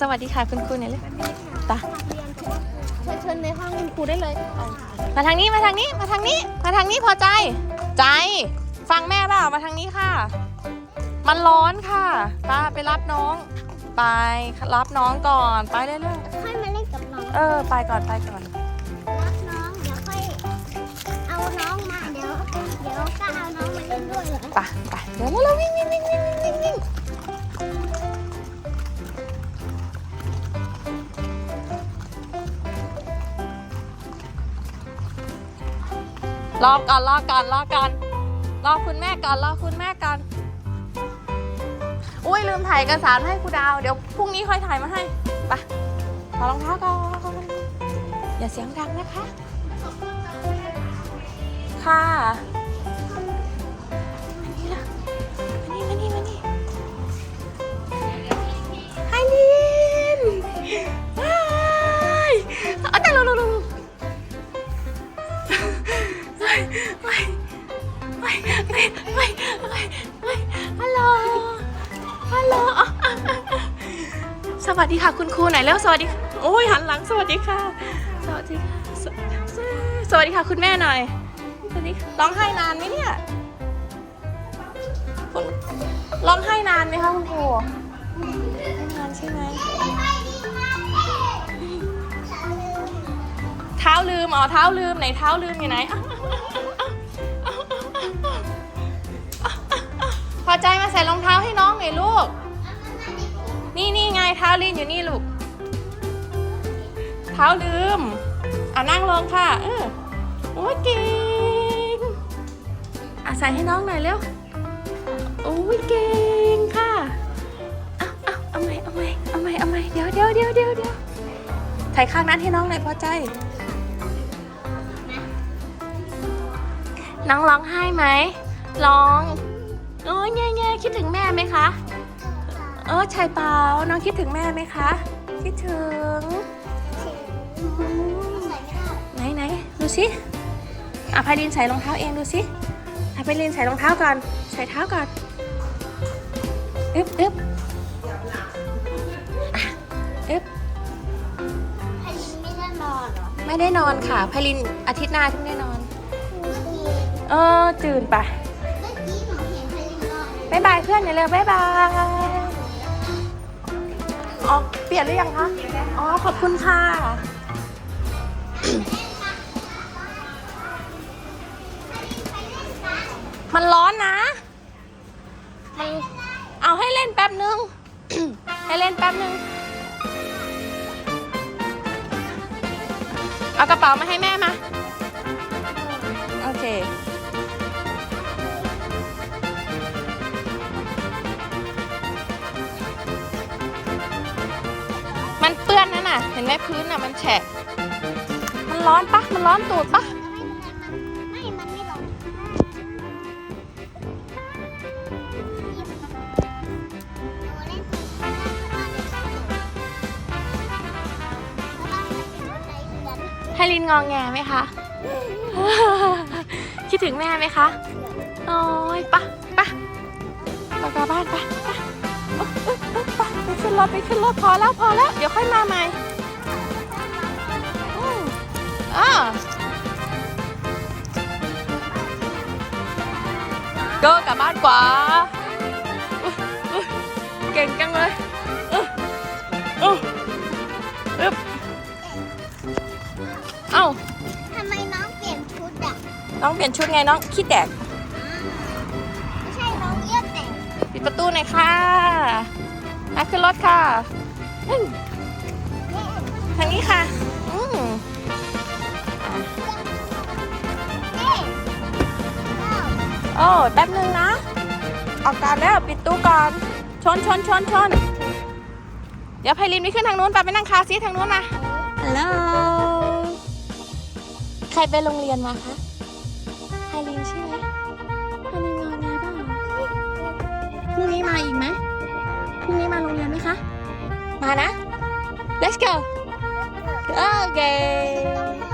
สวัสดีค่ะคุณครูหน่อยเลยตาเชิญเชิญในห้องคุณครูได้เลยมาทางนี้มาทางนี้มาทางนี้ มาทางนี้พอใจ ใจ ฟังแม่เปล่ามาทางนี้ค่ะ มันร้อนค่ะตาไปรับน้อง ไปรับน้องก่อนไปเรื่อยค่อยมาเล่นกับน้องๆเออ ไปก่อนไปก่อน รับน้องเดี๋ยวค่อยเอาน้องมาเดี๋ยวเดี๋ยวก็เอาน้องมาเล่นด้วยเหรอ ไปไปเดี๋ยวเราวิ่งวิ่งวิ่งวิ่งวิ่งวิ่ง รอก่อนรอก่อนรอก่อนรอคุณแม่ก่อนรอคุณแม่ก่อนอุ้ยลืมถ่ายเอกสารให้ครูดาว เดี๋ยวพรุ่งนี้ค่อยถ่ายมาให้ไปขอรองเท้าก่อนอย่าเสียงดังนะคะ ค่ะ สวัสดีค่ะคุณครูไหนอยแล้วสวัสดีโอ้ยหันหลังสวัสดีค่ะ สวัสดีค่ะสสวัสดีค่ะคุณแม่หน่อยสวัสดีค่ะร้องไห้นานไหมเนี่ยคุณร้องไห้นานไหมคะคุณครูนานใช่ไหมเท้าลืมอ๋อเท้าลืมไหนเท้าลืมอยู่ไหนพอใจมาใส่รองเท้าให้น้องหน่อยลูก นี่นี่ไงเท้าลีนอยู่นี่ลูก เท้าลืมอะนั่งลงค่ะ เออโอ้ยเก่งอะใส่ให้น้องหน่อยเร็ว โอ้ยเก่งค่ะเอาเอาเอาใหม่เอาใหม่เอาใหม่เอาใหม่เดี๋ยวเดี๋ยวเดี๋ยวเดี๋ยวเดี๋ยวใส่ข้างนั้นให้น้องหน่อยพอใจ น้องร้องไห้ไหม ร้อง โอ้ยแง่แง่คิดถึงแม่ไหมคะ เออใช่เปล่าน้องคิดถึงแม่ไหมคะ คิดถึงไหนไหนดูสิอะไพลินใส่รองเท้าเองดูสิอะไพลินใส่รองเท้าก่อน ใส่เท้าก่อนอึ๊บอึ๊บอะอึ๊บพายินไม่ได้นอนเหรอ ไม่ได้นอนค่ะไพลินอาทิตย์หน้าถึงได้นอนเมื่อกี้เออตื่นไปเมื่อกี้หนูเห็นพายินนอนบายบายเพื่อนอย่าเร็วบายบาย อ๋อ เปลี่ยนหรือยังคะ อ๋อ ขอบคุณค่ะ มันร้อนนะ มัน เอาให้เล่นแป๊บนึง ให้เล่นแป๊บนึง เอากระเป๋ามาให้แม่มา โอเค อนนั่นน่ะ เห็นไหมพื้นน่ะมันแฉะ มันร้อนปะมันร้อนตูดปะไม่มันไม่ร้อนหนูเล่นให้ลินงองแงไหมคะ คิดถึงแม่ไหมคะโอ้ยปะปะไปกลับบ้านปะปะ ไปขึ้นรถไปขึ้นรถพอแล้วพอแล้ว เดี๋ยวค่อยมาใหม่อืมอ่า ก็กลับบ้านกว่าอุ๊ยอุ๊ยเก่งจังเลยอุ๊ยอุ๊ยอึ๊บเอ้าทำไมน้องเปลี่ยนชุดอะน้องเปลี่ยนชุดไงน้องขี้แตกไม่ใช่น้องเยี่ยแต่งปิดประตูหน่อยค่ะ มาขึ้นรถค่ะอืมทางนี้ค่ะอืมเอ๊ะอ้าวโอ้แป๊บนึงนะ ออกการแล้วปิดตู้ก่อน ชนชนชนชนเดี๋ยวไพลินไปขึ้นทางนู้นไปไปนั่งคาร์ซีททางนู้นมาฮัลโหลใครไปโรงเรียนมาคะไพลินใช่ไหมไพลินงอแงเปล่าพรุ่งนี้มาอีกไหม พรุ่งนี้มาโรงเรียนไหมคะ มานะ let's go โอเคต้องมา